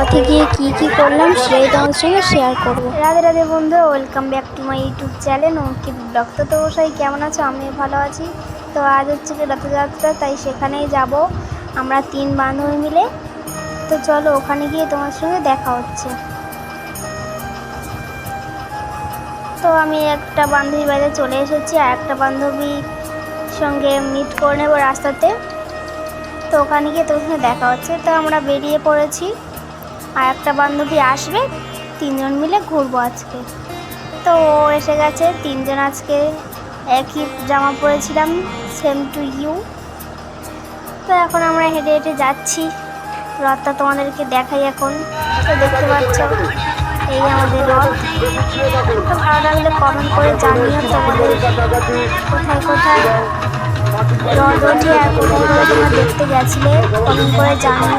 রথে গিয়ে কি কি করলাম সেটাই তোমার সঙ্গে শেয়ার করব। রাধে রাধে বন্ধু welcome back to my YouTube channel Ankit blog. তো তো বসাই কেমন আছো? আমি ভালো আছি। তো আজ হচ্ছে রথযাত্রা, তাই সেখানেই যাব। আমরা তিন বান্ধবী মিলে। তো চলো, ওখানে গিয়ে তোমার সঙ্গে দেখা হচ্ছে। তো আমি একটা বান্ধবী বাড়িতে চলে এসেছি, আর একটা বান্ধবীর সঙ্গে মিট করে নেব রাস্তাতে। তো ওখানে গিয়ে তোর সঙ্গে দেখা হচ্ছে। তো আমরা বেরিয়ে পড়েছি। আর একটা বান্ধবী আসবে, তিনজন মিলে ঘুরবো আজকে। তো এসে গেছে তিনজন আজকে। একই জামা পরেছিলাম সেম টু ইউ তো এখন আমরা হেঁটে হেঁটে যাচ্ছি। রথটা তোমাদেরকে দেখাই এখন। তো দেখতে পাচ্ছ, এই আমাদের রথ। তো ভালো লাগলে কমেন্ট করে জানিও তোমাদের। কোথায় কোথায়? রথ কোথায় কোথায় তোমরা দেখতে গেছিলে কমেন্ট করে জানিও।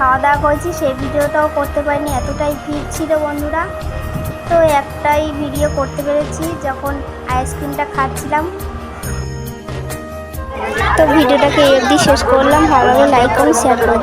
খাওয়া দাওয়া করেছি, সেই ভিডিওটাও করতে পারিনি, এতটাই ভিড় ছিল বন্ধুরা। তো একটাই ভিডিও করতে পেরেছি, যখন আইসক্রিমটা খাচ্ছিলাম। তো ভিডিওটাকে এই অবধি শেষ করলাম, ভালো লাইক করুন শেয়ার করে